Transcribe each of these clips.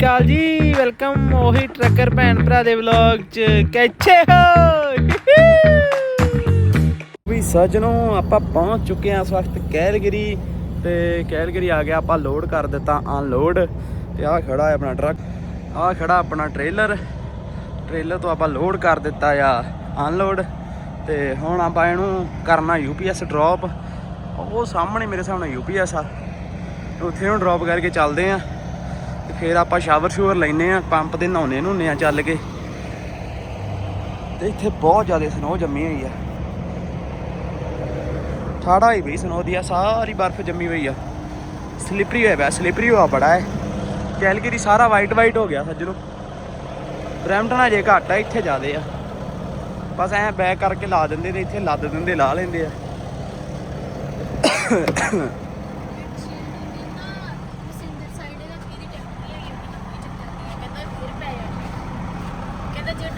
ਕਾਲ ਜੀ, ਵੈਲਕਮ ਉਹੀ ਟਰੱਕਰ ਭੈਣ ਭਰਾ ਦੇ ਵਲੌਗ ਚ। ਕਿੱਥੇ ਹੋ! ਵੀ ਸੱਜਣੋ, ਆਪਾਂ ਪਹੁੰਚ ਚੁੱਕੇ ਹਾਂ ਇਸ ਵਕਤ ਕੈਲਗਰੀ ਤੇ ਕੈਲਗਰੀ ਆ ਗਿਆ, ਆਪਾਂ ਲੋਡ ਕਰ ਦਿੱਤਾ ਅਨਲੋਡ ਤੇ ਆਹ ਖੜਾ ਹੈ ਆਪਣਾ ਟਰੱਕ। ਆਹ ਖੜਾ ਆਪਣਾ ਟ੍ਰੇਲਰ ਟ੍ਰੇਲਰ ਤੋਂ ਆਪਾਂ ਲੋਡ ਕਰ ਦਿੱਤਾ ਆ ਅਨਲੋਡ ਤੇ ਹੁਣ ਆਪਾਂ ਇਹਨੂੰ ਕਰਨਾ ਯੂਪੀਐਸ ਡ੍ਰੌਪ ਉਹ ਸਾਹਮਣੇ ਮੇਰੇ ਸਾਹਮਣੇ ਯੂਪੀਐਸ ਆ। ਉੱਥੇ ਨੂੰ ਡ੍ਰੌਪ ਕਰਕੇ ਚੱਲਦੇ ਆ ਫਿਰ ਆਪਾਂ ਸ਼ਾਵਰ ਸ਼ੂਵਰ ਲੈਨੇ ਆ ਪੰਪ ਤੇ ਨਹਾਉਣੇ ਨਹੁੰਨੇ ਆ ਚੱਲ ਕੇ। ਤੇ ਇੱਥੇ ਬਹੁਤ ਜ਼ਿਆਦਾ ਸਨੋ ਜੰਮੀ ਹੋਈ ਆ। ਠਾੜਾ ਹੋਈ ਪਈ ਸਨੋ ਦੀ ਆ, ਸਾਰੀ ਬਰਫ਼ ਜੰਮੀ ਹੋਈ ਆ। ਸਲਿਪਰੀ ਹੋਇਆ ਪਿਆ ਸਲਿਪਰੀ ਹੋਆ ਬੜਾ ਹੈ। ਕੈਲਗਰੀ ਸਾਰਾ ਵਾਈਟ ਵਾਈਟ ਹੋ ਗਿਆ ਸੱਜਣੋ। ਬ੍ਰੈਂਪਟਨ ਅਜੇ ਘੱਟ ਆ, ਇੱਥੇ ਜ਼ਿਆਦੇ ਆ। ਬਸ ਐ ਬੈਕ ਕਰਕੇ ਲਾ ਦਿੰਦੇ ਤੇ ਇੱਥੇ ਲੱਦ ਦਿੰਦੇ, ਲਾ ਲੈਂਦੇ ਆ ਸਿੰਦਰ ਸਾਈਡ ਇਹਦਾ ਕਿਹਦੀ ਟੈਕਨੀ ਹੈਗੀ ਉਹਨੇ ਨੱਪੀ ਚੱਕਰ ਦੀ ਕਹਿੰਦਾ ਫਿਰ ਪੈ ਜਾਣੀ ਕਹਿੰਦਾ ਜੇ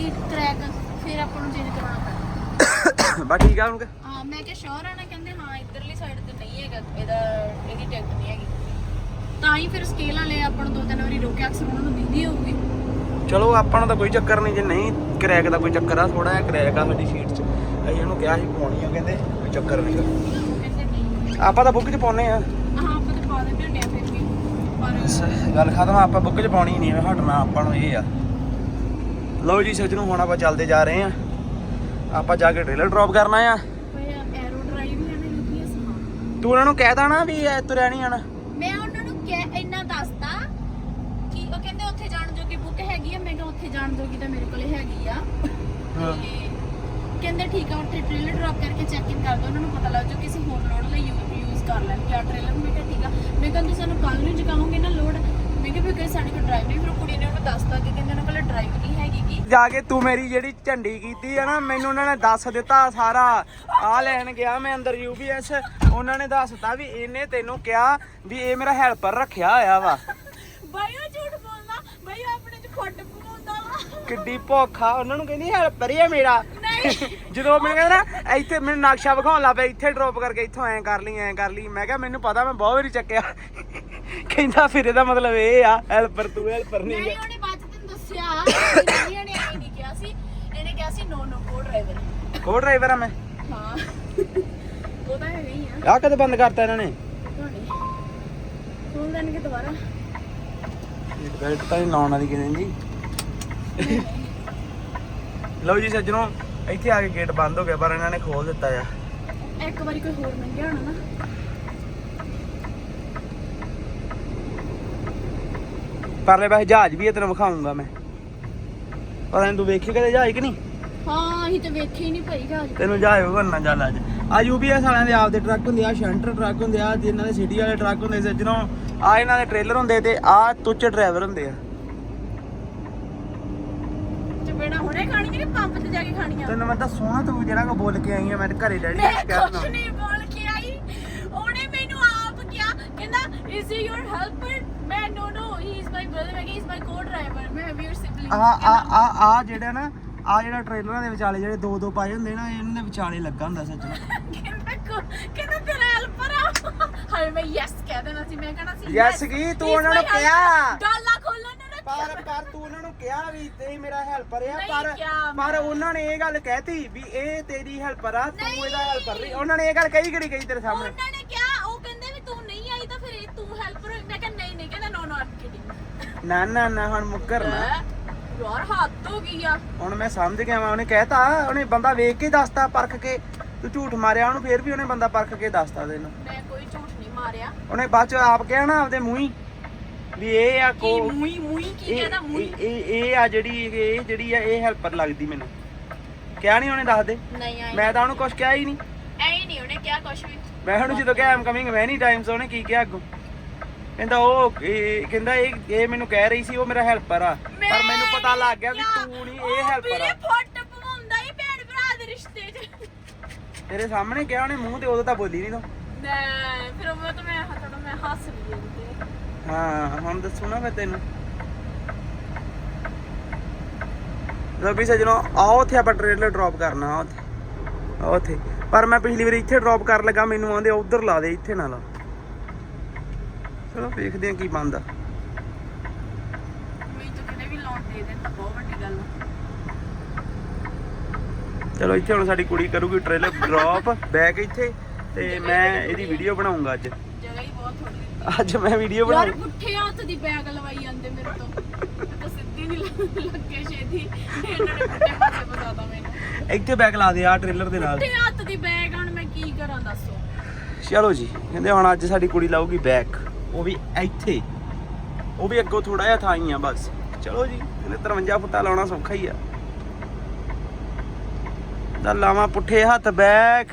ਗਈ ਟਰੈਕ ਫਿਰ ਆਪਾਂ ਨੂੰ ਚੇਂਜ ਕਰਾਉਣਾ ਪੈਣਾ। ਬਸ ਠੀਕ ਆ ਹੁਣ ਕਿ? ਹਾਂ ਮੈਂ ਕਿਹਾ ਸ਼ੋਰ ਆ ਨਾ ਕਹਿੰਦੇ ਹਾਂ ਇਧਰਲੀ ਸਾਈਡ ਤੇ ਨਹੀਂ ਹੈਗਾ ਇਹਦਾ ਇਹਦੀ ਟੈਕਟ ਨਹੀਂ ਹੈਗੀ। ਤਾਂ ਹੀ ਫਿਰ ਸਕੇਲ ਵਾਲੇ ਆਪਾਂ ਨੂੰ ਦੋ ਤਿੰਨ ਵਾਰੀ ਰੋਕਿਆ ਅਕਸਰ ਉਹਨਾਂ ਨੂੰ ਦਿੰਦੀ ਹੋਊਗੀ। ਚਲੋ ਆਪਾਂ ਨੂੰ ਤਾਂ ਕੋਈ ਚੱਕਰ ਨਹੀਂ ਜੇ ਨਹੀਂ ਕਰੈਕ ਦਾ ਕੋਈ ਚੱਕਰ ਆ ਥੋੜਾ ਜਿਹਾ ਕਰੈਕ ਆ ਸਾਡੀ ਸ਼ੀਟ 'ਚ। ਅਸੀਂ ਉਹਨੂੰ ਕਿਹਾ ਸੀ ਪਾਉਣੀ ਆ ਕਹਿੰਦੇ ਕੋਈ ਚੱਕਰ ਨਹੀਂ ਕਹਿੰਦੇ ਨਹੀਂ। ਆਪਾਂ ਤਾਂ ਬੁੱਕ 'ਚ ਪਾਉਨੇ ਆ। ਹਾਂ ਆਪਾਂ ਤਾਂ ਪਾ ਦਿੰਦੇ ਹੁੰਦੇ ਆ ਫਿਰ ਵੀ ਪਰ ਗੱਲ ਖਤਮ ਆ, ਆਪਾਂ ਬੁੱਕ 'ਚ ਪਾਉਣੀ ਨਹੀਂ ਹਟਣਾ ਆਪਾਂ ਨੂੰ ਇਹ ਆ। ਲਓ ਜੀ ਸੱਜਣੋਂ ਹੁਣ ਆਪਾਂ ਚੱਲਦੇ ਜਾ ਰਹੇ ਆ ਆਪਾਂ ਜਾ ਕੇ ਟ੍ਰੇਲਰ ਡ੍ਰੌਪ ਕਰਨਾ ਆ ਤੂੰ ਉਹਨਾਂ ਨੂੰ ਕਹਿ ਦੇਣਾ ਵੀ ਇਹ ਤੁਰਿਆ ਨਹੀਂ ਆਣਾ ਮੈਂ ਉਹਨਾਂ ਨੂੰ ਕਹਿ ਇੰਨਾ ਦੱਸਤਾ ਕਿ ਉਹ ਕਹਿੰਦੇ ਉੱਥੇ ਜਾਣ ਜੋਗੀ ਬੁੱਕ ਹੈਗੀ ਆ। ਮੈਂ ਕਿਹਾ ਉੱਥੇ ਜਾਣ ਜੋਗੀ ਤਾਂ ਮੇਰੇ ਕੋਲੇ ਹੈਗੀ ਆ। ਹਾਂ। ਕਹਿੰਦੇ ਠੀਕ ਆ ਉੱਥੇ ਟ੍ਰੇਲਰ ਡ੍ਰੌਪ ਕਰਕੇ ਚੈੱਕ ਇਨ ਕਰ ਦੋ ਉਹਨਾਂ ਨੂੰ ਪਤਾ ਲੱਗ ਜਾਊ ਕਿਸੇ ਹੋਰ ਲੋਡ ਲਈ ਯੂਜ਼ ਕਰ ਲੈਣ। ਕਿ ਆ ਟ੍ਰੇਲਰ ਮੈਂ ਕਿਹਾ ਠੀਕ ਆ। ਮੈਂ ਕਹਿੰਦੀ ਸਾਨੂੰ ਕੱਲ ਨੂੰ ਜਗਾਉਂਗੇ ਨਾ ਲੋਡ ਮੈਂ ਕਿਹਾ ਵੀ ਕੋਈ ਸਾਡੇ ਕੋਲ ਡਰਾਈਵ ਨਹੀਂ ਫਿਰ ਉਹ ਕੁੜੀ ਨੇ ਉਹਨੂੰ ਦੱਸਤਾ ਕਿ ਕਹਿੰਦੇ ਉਹਨਾਂ ਕੋਲ ਡਰਾਈਵ ਨਹੀਂ ਹੈਗੀ ਗੀ। ਜਾ ਕੇ ਤੂੰ ਮੇਰੀ ਜਿਹੜੀ ਝੰਡੀ ਕੀਤੀ ਆ ਨਾ ਮੈਨੂੰ ਉਹਨਾਂ ਨੇ ਦੱਸ ਦਿੱਤਾ ਸਾਰਾ ਆ ਲੈਣ ਗਿਆ ਮੈਂ ਅੰਦਰ ਯੂਬੀਐਸ ਉਹਨਾਂ ਨੇ ਦੱਸਤਾ ਵੀ ਇਹਨੇ ਤੈਨੂੰ ਕਿਹਾ ਵੀ ਇਹ ਮੇਰਾ ਹੈਲਪਰ ਰੱਖਿਆ ਹੋਇਆ ਵਾ। ਬਾਈ ਉਹ ਝੂਠ ਬੋਲਦਾ। ਬਾਈ ਉਹ ਆਪਣੇ ਚ ਖੁੱਡ ਪਵਾਉਂਦਾ ਵਾ। ਕਿੱਡੀ ਭੁੱਖਾ ਉਹਨਾਂ ਨੂੰ ਕਹਿੰਦੀ ਹੈਲਪਰ ਹੀ ਆ ਮੇਰਾ। ਨਹੀਂ। ਜਦੋਂ ਮੈਨੂੰ ਕਹਿੰਦਾ ਨਾ ਇੱਥੇ ਮੈਨੂੰ ਨਕਸ਼ਾ ਵਿਖਾਉਣ ਲੱਗ ਪਿਆ ਇੱਥੇ ਡ੍ਰੌਪ ਕਰਕੇ ਇੱਥੋਂ ਐਂ ਕਰ ਲਈ ਐਂ ਕਰ ਲਈ। ਮੈਂ ਕਿਹਾ ਮੈਨੂੰ ਪਤਾ ਮੈਂ ਬਹੁਤ ਵਾਰੀ ਚੱਕਿਆ। ਕਹਿੰਦਾ ਫਿਰ ਇਹਦਾ ਮਤਲਬ ਇਹ ਆ ਹੈਲਪਰ ਤੂੰ ਹੈਲਪਰ ਨਹੀਂ ਨਹੀਂ ਉਹਨੇ ਬਾਅਦ ਤੈਨੂੰ ਦੱਸਿਆ। ਇਹਨੇ ਐ ਨਹੀਂ ਕਿਹਾ ਸੀ ਇਹਨੇ ਕਿਹਾ ਸੀ ਨੋ ਨੋ ਕੋ ਡਰਾਈਵਰ ਕੋ ਡਰਾਈਵਰ ਆ ਮੈਂ। ਹਾਂ। ਉਹ ਤਾਂ ਹੀ ਆ। ਆਹ ਕਦੇ ਬੰਦ ਕਰਤਾ ਇਹਨਾਂ ਨੇ? ਤੁਹਾਡੇ ਖੋਲ ਦੇਣਗੇ ਦੁਬਾਰਾ। ਬੈਲਟ ਤਾਂ ਨਹੀਂ ਲਾਉਣ ਵਾਲੀ ਕਿਤੇ ਜੀ ਲਓ ਜੀ ਸੱਜਣੋ ਇੱਥੇ ਆ ਕੇ ਗੇਟ ਬੰਦ ਹੋ ਗਿਆ ਪਰ ਇਹਨਾਂ ਨੇ ਖੋਲ ਦਿੱਤਾ ਆ। ਇੱਕ ਵਾਰੀ ਕੋਈ ਹੋਰ ਲੰਘਿਆ ਹੋਣਾ ਨਾ। ਪਰਲੇ ਪਾਸੇ ਜਹਾਜ਼ ਵੀ ਹੈ ਤੈਨੂੰ ਵਿਖਾਉਂਗਾ ਮੈਂ ਪਤਾ ਨਹੀਂ ਤੂੰ ਵੇਖੀ ਕਦੇ ਜਹਾਜ਼ ਕਿ ਨਹੀਂ ਹਾਂ ਅਸੀਂ ਤਾਂ ਵੇਖੇ ਹੀ ਨਹੀਂ ਭਾਈ ਜਹਾਜ਼ ਤੈਨੂੰ ਜਹਾਜ਼ ਵਿਖਾਉਣਾ ਚੱਲ ਅੱਜ ਆ ਯੂਪੀਐਸ ਵਾਲਿਆਂ ਦੇ ਆਪਦੇ ਟਰੱਕ ਹੁੰਦੇ ਆ ਸ਼ੰਟਰ ਟਰੱਕ ਹੁੰਦੇ ਆ ਜਿਨ੍ਹਾਂ ਦੇ ਸਿਟੀ ਵਾਲੇ ਟਰੱਕ ਹੁੰਦੇ ਸੱਜਣੋ ਆ ਇਹਨਾਂ ਦੇ ਟ੍ਰੇਲਰ ਹੁੰਦੇ ਤੇ ਆ ਤੁੱਚ ਡਰਾਈਵਰ ਹੁੰਦੇ ਆ। ਚਪੇੜਾ ਹੁਣੇ ਖਾਣੀਆਂ ਕਿ ਪੰਪ ਤੇ ਜਾ ਕੇ ਖਾਣੀਆਂ ਤੈਨੂੰ ਮੈਂ ਤਾਂ ਸੋਹਣਾ ਤੂੰ ਜਿਹੜਾ ਕੋ ਬੋਲ ਕੇ ਆਈ ਆ ਮੈਂ ਤੇ ਘਰੇ ਡੈਡੀ ਮੈਂ ਨੂੰ ਕਹਿ ਕੁਛ ਦਿੰਦਾ ਨਹੀਂ ਬੋਲ ਕੇ ਆਈ। ਉਹਨੇ ਮੈਨੂੰ ਆਪ ਕਿਹਾ ਕਹਿੰਦਾ ਇਜ਼ ਹੀ ਯੋਰ ਹੈਲਪਰ ਮੈਂ ਨੋ ਨੋ ਹੀ ਇਜ਼ ਮਾਈ ਬ੍ਰਦਰ ਮੈਂ ਕਿ ਇਜ਼ ਮਾਈ ਕੋ ਡਰਾਈਵਰ ਮੈਂ ਹੈਵ ਯੋਰ ਸਿਬਲਿੰਗ ਆ ਆ ਆ ਆ ਜਿਹੜਾ ਨਾ ਆ ਜਿਹੜਾ ਟ੍ਰੇਲਰਾਂ ਦੇ ਵਿਚਾਲੇ ਜਿਹੜੇ ਦੋ ਦੋ ਪਾਏ ਹੁੰਦੇ ਨਾ ਇਹਨਾਂ ਦੇ ਵਿਚਾਲੇ ਲੱਗਾ ਹੁੰਦਾ ਸੱਜਣਾ ਕਹਿੰਦਾ ਕੋ ਕਹਿੰਦਾ ਤੇਰਾ ਹੈਲਪਰ ਆ। ਹਾਏ ਮੈਂ ਯੈਸ ਕਹਿ ਦੇਣਾ ਸੀ ਮੈਂ ਕਹਣਾ ਸੀ Yes ਕੀ? ਤੂੰ ਉਹਨਾਂ ਨੂੰ ਕਿਹਾ। ਡਾਲਾ ਖੋਲਣ ਨੂੰ ਰੱਖਿਆ ਪਰ ਪਰ ਤੂੰ ਉਹਨਾਂ ਨੂੰ ਕਿਹਾ ਵੀ ਤੇ ਮੇਰਾ ਹੈਲਪਰ ਆ ਨਹੀਂ ਪਰ ਕਿਹਾ ਪਰ ਉਹਨਾਂ ਨੇ ਇਹ ਗੱਲ ਕਹਿਤੀ ਵੀ ਇਹ ਤੇਰੀ ਹੈਲਪਰ ਆ ਤੂੰ। ਇਹਦਾ ਹੈਲਪਰ ਨਹੀਂ। ਉਹਨਾਂ ਨੇ ਇਹ ਗੱਲ ਕਹੀ ਕਿਹੜੀ ਕਹੀ ਤੇਰੇ ਸਾਹਮਣੇ? ਉਹਨਾਂ ਨੇ ਕਿਹਾ ਉਹ ਕਹਿੰਦੇ ਵੀ ਤੂੰ ਨਹੀਂ ਆਈ ਤਾਂ ਫਿਰ ਇਹ ਤੂੰ ਹੈਲਪਰ ਹੋਈ ਮੈਂ ਕਿਹਾ ਨਹੀਂ ਨਹੀਂ ਕਹਿੰਦਾ ਨੋ ਨੋ ਆਮ ਕਿਡਿੰਗ ਨਾ ਨਾ ਨਾ ਹੁਣ ਮੁੱਕਰ ਨਾ। ਯਾਰ ਹੱਦ ਹੋ ਗਈ ਆ। ਹੁਣ ਮੈਂ ਸਮਝ ਗਿਆ ਮੈਂ ਉਹਨੇ ਕਹਿਤਾ ਉਹਨੇ ਬੰਦਾ ਵੇਖ ਕੇ ਦੱਸਤਾ ਪਰਖ ਕੇ ਤੂੰ ਝੂਠ ਮਾਰਿਆ ਉਹਨੂੰ ਫੇਰ ਵੀ ਉਹਨੇ ਬੰਦਾ ਪਰਖ ਕੇ ਦੱਸਤਾ ਤੈਨੂੰ। ਮੈਂ ਕੋਈ ਝੂਠ ਨਹੀਂ ਮਾਰਿਆ। ਉਹਨੇ ਬਾਅਦ ਚ ਆਪ ਕਿਹਾ ਨਾ ਆਪਦੇ ਮੂੰਹੀ ਵੀ ਇਹ ਆ ਕੀ ਕੋ ਮੂਈ ਮੂਈ ਕੀ ਇਹ ਕਹਿੰਦਾ ਮੂਈ ਇਹ- ਇਹ ਇਹ ਆ ਜਿਹੜੀ ਇਹ ਜਿਹੜੀ ਆ ਇਹ ਹੈਲਪਰ ਲੱਗਦੀ ਮੈਨੂੰ। ਕਿਹਾ ਨਹੀਂ ਉਹਨੇ ਦੱਸ ਦੇ ਨਹੀਂ ਆਈ ਮੈਂ ਤਾਂ ਉਹਨੂੰ ਕੁਝ ਕਿਹਾ ਹੀ ਨਹੀਂ ਐ ਹੀ ਨਹੀਂ ਉਹਨੇ ਕਿਹਾ ਕੁਛ ਵੀ। ਮੈਂ ਉਹਨੂੰ ਜਦੋਂ ਕਿਹਾ ਆਮ ਕਮਿੰਗ ਮੈਨੀ ਟਾਈਮਸ ਉਹਨੇ ਕੀ ਕਿਹਾ ਅੱਗੋਂ? ਕਹਿੰਦਾ ਉਹ ਇਹ- ਕਹਿੰਦਾ ਇਹ ਇਹ ਮੈਨੂੰ ਕਹਿ ਰਹੀ ਸੀ ਉਹ ਮੇਰਾ ਹੈਲਪਰ ਆ। ਪਰ ਮੈਨੂੰ ਪਤਾ ਲੱਗ ਗਿਆ ਵੀ ਤੂੰ ਨਹੀਂ ਇਹ ਹੈਲਪਰ ਆ। ਫੁੱਟ ਪਵਾਉਂਦਾ ਹੀ ਭੈਣ ਭਰਾ ਦੇ ਰਿਸ਼ਤੇ 'ਚ। ਤੇਰੇ ਸਾਹਮਣੇ ਕਿਹਾ ਉਹਨੇ ਮੂੰਹ ਤੇ ਉਦੋਂ ਤਾਂ ਬੋਲੀ ਨਹੀਂ ਤੂੰ। ਮੈਂ ਫਿਰ ਉਹ ਤਾਂ ਮੈਂ ਹੱਥੋਂ ਮੈਂ ਹੱਸ ਲਈ ਉਹਦੇ ਹਾਂ ਹੁਣ ਦੱਸੂ ਨਾ ਮੈਂ ਤੈਨੂੰ। ਲੋ ਵੀ ਸਜਣੋ ਆਓ ਉੱਥੇ ਆਪਾਂ ਟ੍ਰੇਲਰ ਡ੍ਰੌਪ ਕਰਨਾ ਆ ਉੱਥੇ। ਆਹ ਉੱਥੇ। ਪਰ ਮੈਂ ਪਿਛਲੀ ਵਾਰੀ ਇੱਥੇ ਡ੍ਰੌਪ ਕਰਨ ਲੱਗਾ ਮੈਨੂੰ ਆਂਦੇ ਉਧਰ ਲਾ ਦੇ ਇੱਥੇ ਨਾ ਲਾ। ਚਲੋ ਵੇਖਦੇ ਆ ਕੀ ਬਣਦਾ। ਦੇ ਦੇਣ ਤਾਂ ਬਹੁਤ ਵੱਡੀ ਗੱਲ ਆ। ਚਲੋ ਇੱਥੇ ਹੁਣ ਸਾਡੀ ਕੁੜੀ ਕਰੂਗੀ ਟ੍ਰੇਲਰ ਡ੍ਰੌਪ ਬੈਕ ਇੱਥੇ ਤੇ ਮੈਂ ਇਹਦੀ ਵੀਡੀਓ ਬਣਾਉਂਗਾ ਅੱਜ। ਜਗ੍ਹਾ ਹੀ ਬਹੁਤ ਥੋੜੀ ਅੱਜ ਮੈਂ ਵੀਡੀਓ ਯਾਰ ਪੁੱਠੇ ਹੱਥ ਦੀ ਬੈਗ ਲਵਾਈ ਜਾਂਦੇ ਮੇਰੇ ਤੋਂ। ਮੈਂ ਤਾਂ ਸਿੱਧੀ ਨਹੀਂ ਲੱਗੇ ਛੇਦੀ ਇਹਨਾਂ ਨੇ ਪੁੱਠੇ ਪਾਸੇ ਫਸਾਤਾ ਮੈਨੂੰ। ਇੱਥੇ ਬੈਕ ਲਾ ਦੇ ਆ ਟ੍ਰੇਲਰ ਦੇ ਨਾਲ। ਪੁੱਠੇ ਹੱਥ ਦੀ ਬੈਗ ਹੁਣ ਮੈਂ ਕੀ ਕਰਾਂ ਦੱਸੋ। ਚਲੋ ਜੀ ਕਹਿੰਦੇ ਹੁਣ ਅੱਜ ਸਾਡੀ ਕੁੜੀ ਲਾਊਗੀ ਬੈਕ ਉਹ ਵੀ ਇੱਥੇ। ਉਹ ਵੀ ਅੱਗੋਂ ਥੋੜਾ ਜਿਹਾ ਥਾਂ ਹੀ ਆ ਬਸ। ਚਲੋ ਜੀ ਕਹਿੰਦੇ 53 ਫੁੱਟਾ ਲਾਉਣਾ ਸੌਖਾ ਹੀ ਆ। ਤਾਂ ਲਾਵਾਂ ਪੁੱਠੇ ਹੱਥ ਬੈਕ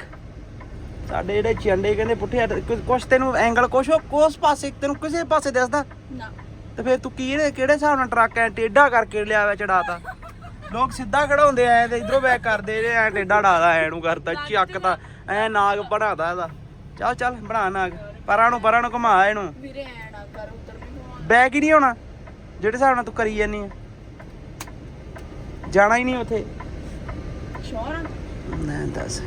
ਸਾਡੇ ਜਿਹੜੇ ਚੰਡੇ ਕਹਿੰਦੇ ਪੁੱਠੇ ਹੱਥ ਕੁਛ ਤੈਨੂੰ ਐਂਗਲ ਕੁਛ ਉਹ ਕੋਸ ਪਾਸੇ ਤੈਨੂੰ ਕਿਸੇ ਪਾਸੇ ਦਿਸਦਾ? ਨਾ। ਤੇ ਫਿਰ ਤੂੰ ਕਿਹੜੇ ਕਿਹੜੇ ਹਿਸਾਬ ਨਾਲ ਟਰੱਕ ਐ ਟੇਢਾ ਕਰਕੇ ਲਿਆ ਵੇ ਚੜਾਤਾ? ਲੋਕ ਸਿੱਧਾ ਖੜਾਉਂਦੇ ਐ ਤੇ ਇਧਰੋਂ ਬੈਕ ਕਰਦੇ ਐ ਟੇਢਾ ਡਾਦਾ ਐ ਨੂੰ ਕਰਤਾ ਚੱਕਦਾ ਐ ਨਾਗ ਬਣਾਦਾ ਇਹਦਾ। ਚੱਲ ਚੱਲ ਬਣਾ ਨਾਗ। ਪਰਾਂ ਨੂੰ ਪਰਾਂ ਨੂੰ ਘੁਮਾ ਇਹਨੂੰ। ਵੀਰੇ ਐ ਨਾ ਕਰ ਉਧਰ ਵੀ ਹੋਣ। ਬੈਕ ਹੀ ਨਹੀਂ ਹੋਣਾ ਜਿਹੜੇ ਹਿਸਾਬ ਨਾਲ ਤੂੰ ਕਰੀ ਜਾਨੀ ਆ। ਜਾਣਾ ਹੀ ਨਹੀਂ ਉੱਥੇ। ਸ਼ੋਰ ਨਾ ਦੱਸ।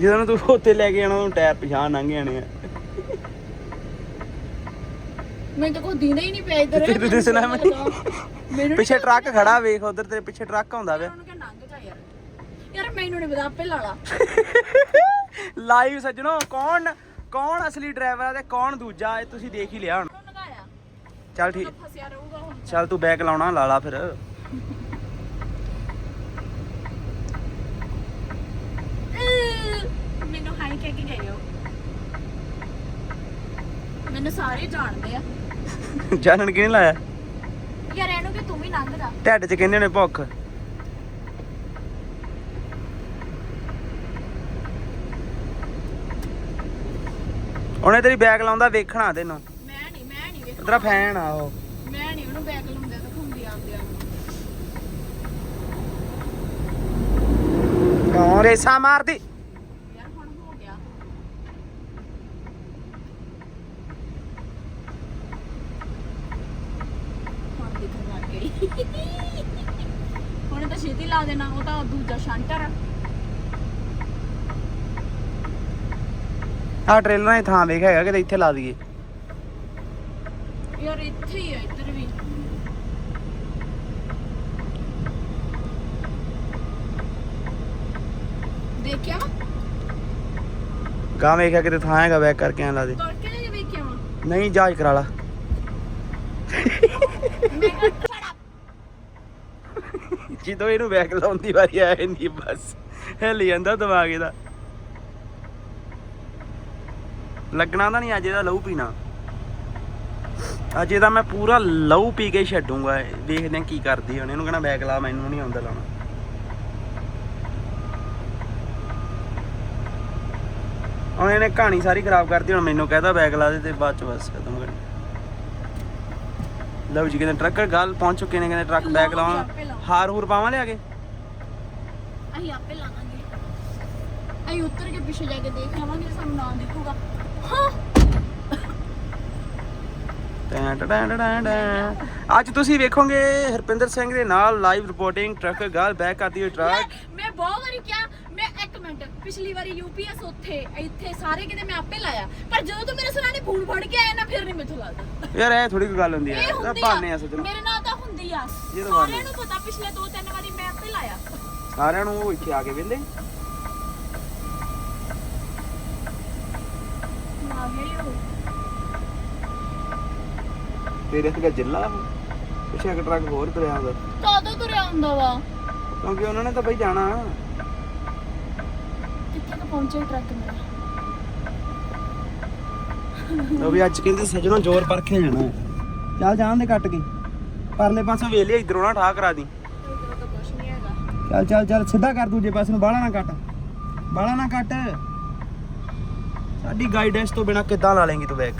ਜਦੋਂ ਤੂੰ ਉੱਥੇ ਲੈ ਕੇ ਆਣਾ ਉਹਨੂੰ ਟਾਇਰ ਪਛਾਣ ਲੰਘ ਜਾਣੇ ਆ। ਮੈਨੂੰ ਤਾਂ ਕੋਈ ਦਿੰਦਾ ਹੀ ਨਹੀਂ ਪਿਆ ਇਧਰ। ਤੈਨੂੰ ਦਿਸਣਾ। ਮੈਨੂੰ। ਪਿੱਛੇ ਟਰੱਕ ਖੜਾ ਵੇਖ ਉਧਰ ਤੇਰੇ ਪਿੱਛੇ ਟਰੱਕ ਆਉਂਦਾ ਵੇ ਉਹਨੂੰ ਜਾ ਯਾਰ। ਯਾਰ ਮੈਨੂੰ ਨਹੀਂ ਪਤਾ ਆਪੇ ਲਾ ਲਾ। ਲਾਈਵ ਸੱਜਣੋ ਕੌਣ? ਕੌਣ ਅਸਲੀ ਡਰਾਈਵਰ ਆ ਤੇ ਕੌਣ ਦੂਜਾ ਇਹ ਤੁਸੀਂ ਦੇਖ ਹੀ ਲਿਆ ਹੁਣ। ਚੱਲ ਠੀਕ। ਤਾਂ ਫਸਿਆ ਰਹੂਗਾ ਹੁਣ ਚੱਲ ਤੂੰ ਬੈਕ ਲਾਉਣਾ ਲਾ ਲਾ ਫਿਰ। ਮੈਨੂੰ ਹਾਈ ਕਹਿ ਕੇ ਗਏ ਹੋ ਮੈਨੂੰ ਸਾਰੇ ਜਾਣਦੇ ਆ। ਜਾਣਨ ਕਿਹਨੇ ਲਾਇਆ? ਯਾਰ ਇਹਨੂੰ ਕਿ ਤੂੰ ਵੀ ਲੰਘ ਜਾ ਢਿੱਡ 'ਚ ਕਹਿੰਦੇ ਨੇ ਭੁੱਖ। ਉਹਨੇ ਤੇਰੀ ਬੈਕ ਲਾਉਂਦਾ ਵੇਖਣਾ ਤੈਨੂੰ। ਮੈਂ ਨਹੀਂ ਮੈਂ ਨਹੀਂ ਤੇਰਾ ਫੈਨ ਆ ਉਹ। ਮੈਂ ਨਹੀਂ ਉਹਨੂੰ ਬੈਗ ਲਾਉਂਦੇ ਤਾਂ ਘੁੰਮਦੀ ਆਉਂਦੇ ਆ ਕਿਉਂ ਰੇਸਾ ਮਾਰਦੀ? ਯਾਰ ਹੁਣ ਹੋ ਗਿਆ। ਹੁਣ ਦਿਖਣ ਲੱਗ ਗਈ। ਹੁਣ ਤਾਂ ਛੇਤੀ ਲਾ ਦੇਣਾ ਉਹ ਤਾਂ ਦੂਜਾ ਸ਼ੰਟਰ ਆ ਆ ਟ੍ਰੇਲਰਾਂ ਦੀ ਥਾਂ ਵੇਖ ਹੈਗਾ ਕਿਤੇ ਇੱਥੇ ਲਾ ਦਈਏ। ਯਾਰ ਇੱਥੇ ਹੀ ਆ ਇੱਧਰ ਵੀ। ਦੇਖਿਆ? ਗਾਂ ਵੇਖਿਆ ਕਿਤੇ ਥਾਂ ਹੈਗਾ ਬੈਕ ਕਰਕੇ ਐ ਲਾ ਦੇ। ਤੁਰ ਕੇ ਜੇ ਵੇਖਿਆ ਵਾ। ਨਹੀਂ ਜਾਜ ਕਰਾ ਲਾ। ਜਦੋਂ ਇਹਨੂੰ ਬੈਕ ਲਾਉਣ ਦੀ ਵਾਰੀ ਆ ਜਾਂਦੀ ਹੈ ਬਸ ਹਿੱਲ ਜਾਂਦਾ ਦਿਮਾਗ ਇਹਦਾ। ਲੱਗਣਾ ਤਾਂ ਨਹੀਂ ਅੱਜ ਇਹਦਾ ਲਹੂ ਪੀਣਾ। ਅੱਜ ਇਹਦਾ ਮੈਂ ਪੂਰਾ ਲਹੂ ਪੀ ਕੇ ਛੱਡੂੰਗਾ। ਦੇਖਦੇ ਹਾਂ ਕੀ ਕਰਦੀ ਹੁਣ ਇਹਨੂੰ ਕਹਿਣਾ ਬੈਕ ਲਾ ਮੈਨੂੰ ਨਹੀਂ ਆਉਂਦਾ ਲਾਉਣਾ। ਹੁਣ ਇਹਨੇ ਕਹਾਣੀ ਸਾਰੀ ਖਰਾਬ ਕਰਤੀ ਹੁਣ ਮੈਨੂੰ ਕਹਦਾ ਬੈਕ ਲਾ ਦੇ ਤੇ ਬਾਅਦ ਚ ਬਸ ਖਤਮ ਕਰ ਲਓ ਜੀ ਕਹਿੰਦੇ ਟਰੱਕਰ ਗੱਲ ਪਹੁੰਚ ਚੁੱਕੇ ਨੇ। ਕਹਿੰਦੇ ਟਰੱਕ ਜੀ, ਲਾਉਣਾ। ਹਾਰ ਹੂਰ ਪਾਵਾਂ ਲਿਆ ਕੇ? ਅਸੀਂ ਆਪੇ ਲਾਵਾਂਗੇ। ਅਸੀਂ ਉੱਤਰ ਕੇ ਪਿੱਛੇ ਜਾ ਕੇ ਦੇਖ ਲਵਾਂਗੇ ਸਾਨੂੰ ਨਾ ਦਿਖੂਗਾ। ਟੈਂ ਟੈਂ ਟੈਂ ਟੈਂ। ਅੱਜ ਤੁਸੀਂ ਵੇਖੋਗੇ ਹਰਪਿੰਦਰ ਸਿੰਘ ਦੇ ਨਾਲ ਲਾਈਵ ਰਿਪੋਰਟਿੰਗ ਟਰੱਕ ਗੱਲ ਬੈਕ ਕਰਦੀ ਹੋਈ ਟਰੱਕ ਮੈਂ- ਮੈਂ ਬਹੁਤ ਵਾਰੀ ਕਿਹਾ ਮੈਂ ਇੱਕ ਮਿੰਟ ਪਿਛਲੀ ਵਾਰੀ ਯੂਪੀਐਸ ਉੱਥੇ ਇੱਥੇ ਸਾਰੇ ਕਿਤੇ ਮੈਂ ਆਪੇ ਲਾਇਆ। ਪਰ ਜਦੋਂ ਤੂੰ ਮੇਰੇ ਸਰਾਣੇ ਫੋਨ ਫੜ ਕੇ ਆਇਆ ਨਾ ਫਿਰ ਨਹੀਂ ਮੈਥੋਂ ਲੱਗਦਾ। ਯਾਰ ਇਹ ਥੋੜੀ ਕੋਈ ਗੱਲ ਹੁੰਦੀ ਹੈ ਇਹ ਹੁੰਦੀ ਬਾਨੇ ਆ ਆ ਸੱਜਣੋ। ਮੇਰੇ ਨਾਲ ਤਾਂ ਹੁੰਦੀ ਆ। ਇਹ ਤਾਂ ਸਾਰਿਆਂ ਨੂੰ ਪਤਾ ਪਿਛਲੇ ਦੋ ਤਿੰਨ ਵਾਰੀ ਮੈਂ ਆਪੇ ਲਾਇਆ। ਸਾਰਿਆਂ ਨੂੰ ਉਹ ਇੱਥੇ ਆ ਕੇ ਵੇਲੇ ਆ ਗਈ ਉਹ ਤੇਰੇ ਤੇ ਜਿੱਲਾ ਪਿੱਛੇ ਇੱਕ ਟਰੱਕ ਹੋਰ ਤੁਰਿਆ ਹੁੰਦਾ ਕਦੋਂ ਤੁਰਿਆ ਹੁੰਦਾ ਵਾ? ਕਿਉਂਕਿ ਉਹਨਾਂ ਨੇ ਤਾਂ ਬਈ ਜਾਣਾ। ਕਿੱਥੇ ਕੁ ਪਹੁੰਚੇ ਟਰੱਕ ਮੇਰਾ? ਉਹ ਵੀ ਅੱਜ ਕਹਿੰਦੇ ਸੱਜਣੋ ਜ਼ੋਰ ਪਰਖੇ ਜਾਣਾ ਚੱਲ ਜਾਣ ਦੇ ਕੱਟ ਕੇ। ਪਰਲੇ ਪਾਸੋਂ ਵੇਖ ਲਿਆ ਇਧਰੋਂ ਨਾ ਠਾ ਕਰਾ ਦੀ। ਇਧਰ ਤਾਂ ਕੁਝ ਨਹੀਂ ਹੈਗਾ। ਚੱਲ ਚੱਲ ਚੱਲ ਸਿੱਧਾ ਕਰ ਦੂਜੇ ਪਾਸੇ ਨੂੰ ਬਾਹਲਾ ਨਾ ਕੱਟ। ਬਾਹਲਾ ਨਾ ਕੱਟ। ਸਾਡੀ ਗਾਈਡੈਂਸ ਤੋਂ ਬਿਨਾ ਕਿੱਦਾਂ ਲਾ ਲੇਂਗੀ ਤੂੰ ਬੈਕ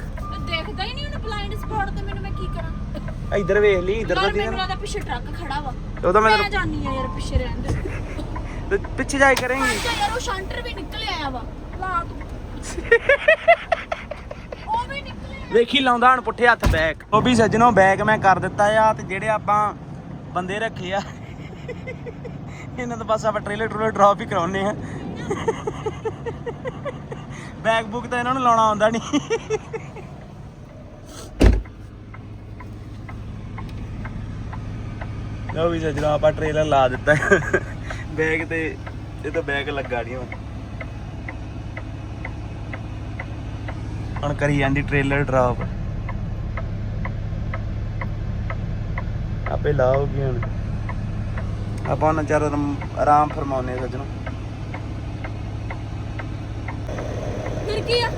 ਦੇਖਦਾ ਹੀ ਨਹੀਂ ਉਹਨੂੰ ਬਲਾਈਂਡ ਸਪੌਟ ਤੇ ਮੈਨੂੰ ਮੈਂ ਕੀ ਕਰਾਂ। ਇੱਧਰ ਵੇਖ ਲਈ ਇੱਧਰ ਤਾਂ ਮੈਨੂੰ ਲੱਗਦਾ ਪਿੱਛੇ ਟਰੱਕ ਖੜਾ ਵਾ। ਉਹ ਤਾਂ ਮੈਂ ਜਾਣੀ ਆ ਯਾਰ ਪਿੱਛੇ ਰਹਿਣ ਦੇ। ਤੇ ਪਿੱਛੇ ਜਾਈ ਕਰੇਂਗੀ? ਅੱਛਾ ਯਾਰ ਉਹ ਸ਼ੰਟਰ ਵੀ ਨਿਕਲ ਆਇਆ ਵਾ। ਲਾ ਤੂੰ। ਉਹ ਵੀ ਨਿਕਲਿਆ ਵੇਖੀ ਲਾਉਂਦਾ ਹਣ ਪੁੱਠੇ ਹੱਥ ਬੈਕ ਉਹ ਵੀ ਸੱਜਣੋ ਬੈਕ ਮੈਂ ਕਰ ਦਿੱਤਾ ਆ ਤੇ ਜਿਹੜੇ ਆਪਾਂ ਬੰਦੇ ਰੱਖੇ ਆ ਇਹਨਾਂ ਦਾ ਬਸ ਆਪਾਂ ਟ੍ਰੇਲਰ ਟ੍ਰੇਲਰ ਡ੍ਰੌਪ ਹੀ ਕਰਾਉਨੇ ਆ। ਬੈਕ ਬੁੱਕ ਤਾਂ ਇਹਨਾਂ ਨੂੰ ਲਾਉਣਾ ਆਉਂਦਾ ਨਹੀਂ। ਲਓ ਵੀ ਸੱਜਣਾ, ਆਪਾਂ ਟ੍ਰੇਲਰ ਲਾ ਦਿੱਤਾ। ਬੈਗ ਤੇ, ਇਹ ਤਾਂ ਬੈਗ ਲੱਗਾ ਨਹੀਂ ਹੁਣ। ਹੁਣ ਕਰੀ ਜਾਂਦੀ ਟ੍ਰੇਲਰ ਡ੍ਰੌਪ ਆਪੇ ਲਾਓਗੇ ਹੁਣ। ਆਪਾਂ ਉਹਨਾਂ ਚਾਰ ਆਰਾਮ ਫਰਮਾਉਨੇ ਸੱਜਣੋ ਫਿਰ ਕੀ ਆ?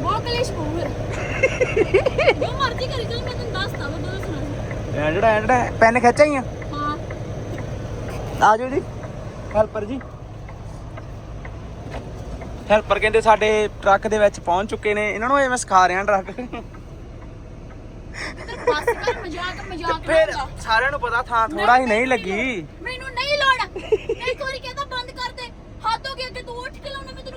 ਬਹੁਤ ਕਲੇਸ਼ ਪਊ ਫਿਰ ਜੋ ਮਰਜ਼ੀ ਕਰੀ ਚੱਲ ਮੈਂ ਤੈਨੂੰ ਦੱਸਦਾ ਵਾ ਦੋ ਸੁਣਾ ਐਂਡੜਾ ਐਂਡੜਾ ਪੈਨ ਖਿੱਚਾਈਆਂ ਹਾਂ ਆ। ਜਾਓ ਜੀ ਹੈਲਪਰ ਜੀ। ਹੈਲਪਰ ਕਹਿੰਦੇ ਸਾਡੇ ਟਰੱਕ ਦੇ ਵਿੱਚ ਪਹੁੰਚ ਚੁੱਕੇ ਨੇ ਇਹਨਾਂ ਨੂੰ ਮੈਂ ਸਿਖਾ ਰਿਹਾ ਟਰੱਕ। ਬਸ ਕਰ ਮਜ਼ਾਕ ਮਜ਼ਾਕ ਫਿਰ ਸਾਰਿਆਂ ਨੂੰ ਪਤਾ ਥਾਂ ਥੋੜਾ ਹੀ ਨਹੀਂ ਲੱਗੀ। ਮੈਨੂੰ ਨਹੀਂ ਲੋੜ। ਇੱਕ ਵਾਰੀ ਕਹਿੰਦਾ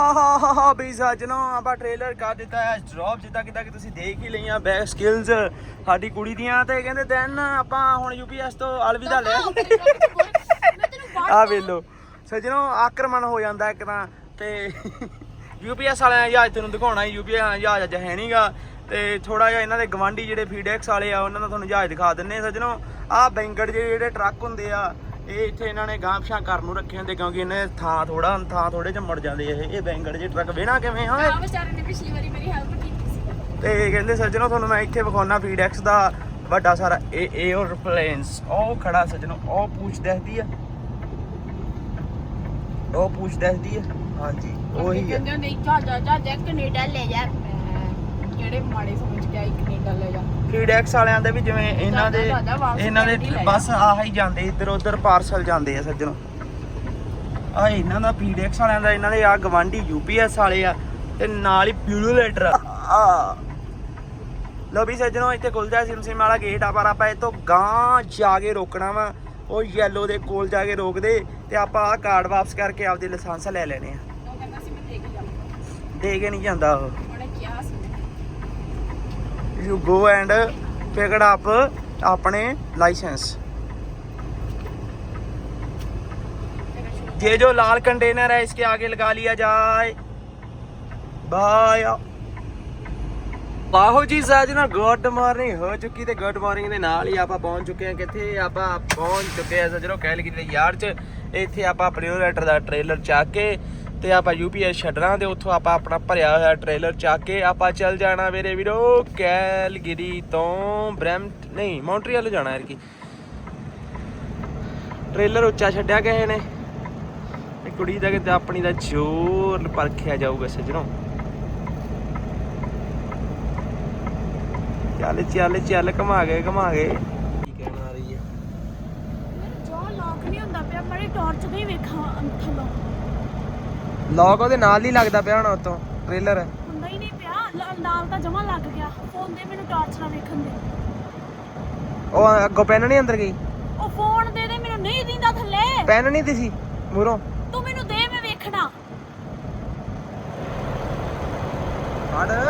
ਹਾਂ ਬਈ ਸਾਜਣੋ ਆਪਾਂ ਟ੍ਰੇਲਰ ਕਰ ਦਿੱਤਾ ਹੈ ਡ੍ਰੌਪ ਜਿੱਦਾਂ ਕਿਦਾਂ ਕਿ ਤੁਸੀਂ ਦੇਖ ਹੀ ਲਈਆਂ ਬੈਕ ਸਕਿੱਲਸ ਸਾਡੀ ਕੁੜੀ ਦੀਆਂ ਤੇ ਕਹਿੰਦੇ ਦੈਨ ਆਪਾਂ ਹੁਣ ਯੂਪੀਐਸ ਤੋਂ ਅਲਵਿਦਾ ਬਾਹਰ ਆ ਵੇਲੋ ਸੱਜਣੋ ਆਕਰਮਣ ਹੋ ਜਾਂਦਾ ਇੱਕ ਤਾਂ ਤੇ ਯੂਪੀਐਸ ਵਾਲਿਆਂ ਜਹਾਜ਼ ਤੈਨੂੰ ਦਿਖਾਉਣਾ ਯੂਪੀਐਸ ਜਹਾਜ਼ ਅੱਜ ਹੈ ਨਹੀਂਗਾ ਤੇ ਥੋੜਾ ਜਿਹਾ ਇਹਨਾਂ ਦੇ ਗਵਾਂਢੀ ਜਿਹੜੇ ਫੀਡੈਕਸ ਵਾਲੇ ਆ ਉਹਨਾਂ ਦਾ ਤੁਹਾਨੂੰ ਜਹਾਜ਼ ਦਿਖਾ ਦਿੰਨੇ ਸੱਜਣੋ ਆ ਬੈਂਗੜ ਜਿਹੇ ਜਿਹੜੇ ਟਰੱਕ ਹੁੰਦੇ ਆ ਇਹ ਇੱਥੇ ਇਹਨਾਂ ਨੇ ਗਾਂਹ ਪਿਛਾਂ ਕਰਨ ਨੂੰ ਰੱਖੇ ਹੁੰਦੇ ਕਿਉਂਕਿ ਇਹਨੇ ਥਾਂ ਥੋੜਾ ਥਾਂ ਥੋੜੇ ਚ ਮੁੜ ਜਾਂਦੇ ਇਹ ਇਹ ਬੈਂਗੜ ਜਿਹੇ ਟਰੱਕ ਵੇਣਾ ਕਿਵੇਂ ਹਾਂ ਆ ਵਿਚਾਰੇ ਨੇ ਪਿਛਲੀ ਵਾਰੀ ਮੇਰੀ ਹੈਲਪ ਕੀਤੀ ਤੇ ਕਹਿੰਦੇ ਸੱਜਣੋ ਤੁਹਾਨੂੰ ਮੈਂ ਇੱਥੇ ਵਿਖਾਉਣਾ ਫੀਡੈਕਸ ਦਾ ਵੱਡਾ ਸਾਰਾ ਇਹ 에어ਪਲੇਨਸ ਉਹ ਖੜਾ ਸੱਜਣੋ ਉਹ ਪੂਛ ਦਿਖਦੀ ਆ। ਉਹ ਪੂਛ ਦਿਖਦੀ ਆ। ਹਾਂਜੀ ਉਹੀ ਆ। ਕਹਿੰਦੇ ਨਹੀਂ ਜਾ ਜਾ ਜਾ ਜਾ ਕੈਨੇਡਾ ਲੈ ਜਾ। ਮੈਂ ਕਿਹੜੇ ਮਾੜੇ ਸਮਝ ਕੇ ਆਈ ਕੈਨੇਡਾ ਲੈ ਜਾ ਫੀਡੈਕਸ ਵਾਲਿਆਂ ਦੇ ਵੀ ਜਿਵੇਂ ਇਹਨਾਂ ਦੇ ਜ਼ਿਆਦਾ- ਜ਼ਿਆਦਾ ਵਾਪਸ ਇਹਨਾਂ ਦੇ ਹੀ ਲੈ ਬਸ ਆਹ ਹੀ ਜਾਂਦੇ ਇੱਧਰ ਉੱਧਰ ਪਾਰਸਲ ਜਾਂਦੇ ਆ ਸੱਜਣੋ। ਆ ਇਹਨਾਂ ਦਾ ਫੀਡੈਕਸ ਵਾਲਿਆਂ ਦਾ ਇਹਨਾਂ ਦੇ ਆ ਗਵਾਂਢੀ ਯੂਪੀਐਸ ਵਾਲੇ ਆ ਤੇ ਨਾਲ ਹੀ ਪਿਊਲੇਟਰ ਆ। ਲੋ ਵੀ ਸੱਜਣੋ ਇੱਥੇ ਖੁੱਲਦਾ ਸਿਮ ਸਿਮ ਵਾਲਾ ਗੇਟ ਆ ਪਰ ਆਪਾਂ ਇਹ ਤੋਂ ਗਾਂ ਜਾ ਕੇ ਰੋਕਣਾ ਵਾ। ਉਹ ਯੈਲੋ ਦੇ ਕੋਲ ਜਾ ਕੇ ਰੋਕਦੇ ਤੇ ਆਪਾਂ ਆ ਕਾਰਡ ਵਾਪਸ ਕਰਕੇ ਆਪਦੇ ਲਾਇਸੈਂਸ ਲੈ ਲੈਣੇ ਆ। ਉਹ ਕਹਿੰਦਾ ਸੀ ਮੈਂ ਦੇਖ ਜਾਵਾਂ ਦੇ ਕੇ ਨਹੀਂ ਜਾਂਦਾ ਉਹ। you go and pick it up ਆਪਣੇ ਲਾਇਸੈਂਸ ये जो लाल कंटेनर है इसके आगे लगा लिया जाए ਬਾਏ ਆਹੋ ਜੀ ਸਾਜਣਾ ਗੁੱਡ ਮਾਰਨਿੰਗ ਹੋ ਚੁੱਕੀ ਤੇ ਗੁੱਡ ਮਾਰਨਿੰਗ ਦੇ ਨਾਲ ਹੀ ਆਪਾਂ ਪਹੁੰਚ ਚੁੱਕੇ ਹਾਂ ਕਿੱਥੇ ਆਪਾਂ ਪਹੁੰਚ ਚੁੱਕੇ ਹਾਂ ਸਜਣੋ ਕੈਲਗਰੀ ਦੇ ਯਾਰ ਚ ਇੱਥੇ ਆਪਾਂ ਪ੍ਰਿਓਰੇਟਰ ਦਾ ਟ੍ਰੇਲਰ ਚੱਕ ਕੇ ਤੇ ਆਪਾਂ ਯੂਪੀਐਸ ਛੱਡਣਾ ਤੇ ਉੱਥੋਂ ਆਪਾਂ ਆਪਣਾ ਭਰਿਆ ਹੋਇਆ ਟ੍ਰੇਲਰ ਚੱਕ ਕੇ ਆਪਾਂ ਚੱਲ ਜਾਣਾ ਮੇਰੇ ਵੀਰੋ, ਕੈਲਗਰੀ ਤੋਂ ਬ੍ਰੈਂਟ ਨਹੀਂ, ਮੌਂਟਰੀਅਲ ਜਾਣਾ ਯਾਰ ਕੀ। ਟ੍ਰੇਲਰ ਉੱਚਾ ਛੱਡਿਆ ਕਿਸੇ ਨੇ। ਇਹ ਕੁੜੀ ਦਾ ਕਿਤੇ ਆਪਣੀ ਦਾ ਜ਼ੋਰ ਪਰਖਿਆ ਜਾਊਗਾ ਸੱਜਣੋ। ਚੱਲ ਚੱਲ ਚੱਲ, ਘਮਾ ਗਏ ਘਮਾ ਗਏ ਕੀ ਕਹਿਣ ਆ ਰਹੀ ਹੈ? ਮੇਰੇ ਜੋ ਲੌਕ ਨਹੀਂ ਹੁੰਦਾ ਪਿਆ, ਮਾੜੀ ਟਾਰਚ ਦੇ ਵੇਖਾਂ ਥੱਲੋਂ ਲੌਕ ਉਹਦੇ ਨਾਲ ਹੀ ਲੱਗਦਾ ਪਿਆ ਹੁਣ ਉਤੋਂ ਟ੍ਰੇਲਰ ਹੁੰਦਾ ਹੀ ਨਹੀਂ ਪਿਆ ਨਾਲ ਤਾਂ ਜਮਾ ਲੱਗ ਗਿਆ। ਫੋਨ ਦੇ ਮੈਨੂੰ ਟਾਰਚ ਨਾਲ ਵੇਖਣ ਦੇ। ਉਹ ਅੱਗੋਂ ਪੈਨ ਨਹੀਂ ਅੰਦਰ ਗਈ? ਉਹ ਫੋਨ ਦੇ ਦੇ ਮੈਨੂੰ ਨਹੀਂ ਦਿੰਦਾ ਥੱਲੇ। ਪੈਨ ਨਹੀਂ ਦਿਸੀ ਮੂਰੋਂ ਤੂੰ ਮੈਨੂੰ ਦੇ ਮੈਂ ਵੇਖਣਾ। ਫੜ।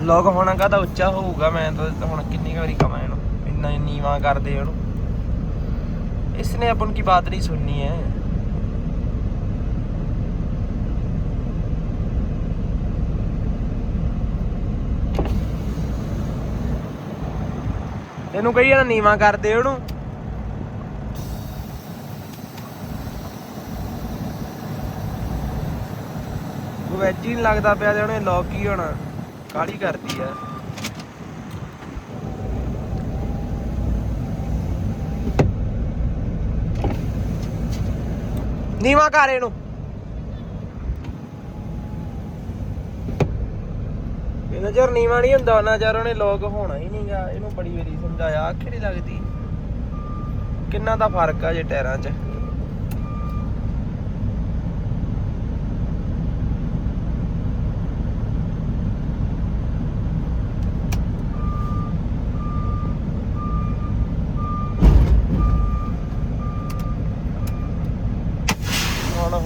ਲੋਕ ਹੋਣਾ ਕਹਦਾ ਉੱਚਾ ਹੋਊਗਾ, ਮੈਂ ਤਾਂ ਹੁਣ ਕਿੰਨੀ ਵਾਰੀ ਕਵਾਂ ਇਹਨੂੰ, ਇੰਨਾ ਹੀ ਨੀਵਾ ਕਰਦੇ ਇਹਨੂੰ ਇਸਨੇ ਆਪਣ ਕੀ ਬਾਤ ਨਹੀਂ ਸੁਣਨੀ ਹੈ। ਇਹਨੂੰ ਕਹੀ ਨਾ ਨੀਵਾ ਕਰਦੇ ਉਹਨੂੰ। ਉਹ ਵੈਜੀ ਲੱਗਦਾ ਪਿਆ ਤੇ ਉਹਨੇ ਲੋਕ ਹੋਣਾ। ਕਾਲੀ ਕਰਦੀ ਆ। ਨੀਵਾ ਕਰ ਇਹਨੂੰ। ਇਹਨਾਂ ਚਿਰ ਨੀਵਾ ਨਹੀਂ ਹੁੰਦਾ ਉਹਨਾਂ ਚਿਰ ਉਹਨੇ ਲੋਕ ਹੋਣਾ ਹੀ ਨਹੀਂਗਾ ਇਹਨੂੰ ਬੜੀ ਵਾਰੀ ਸਮਝਾਇਆ ਆਖੇ ਨਹੀਂ ਲੱਗਦੀ। ਕਿੰਨਾ ਦਾ ਫ਼ਰਕ ਆ ਜੇ ਟਾਇਰਾਂ 'ਚ।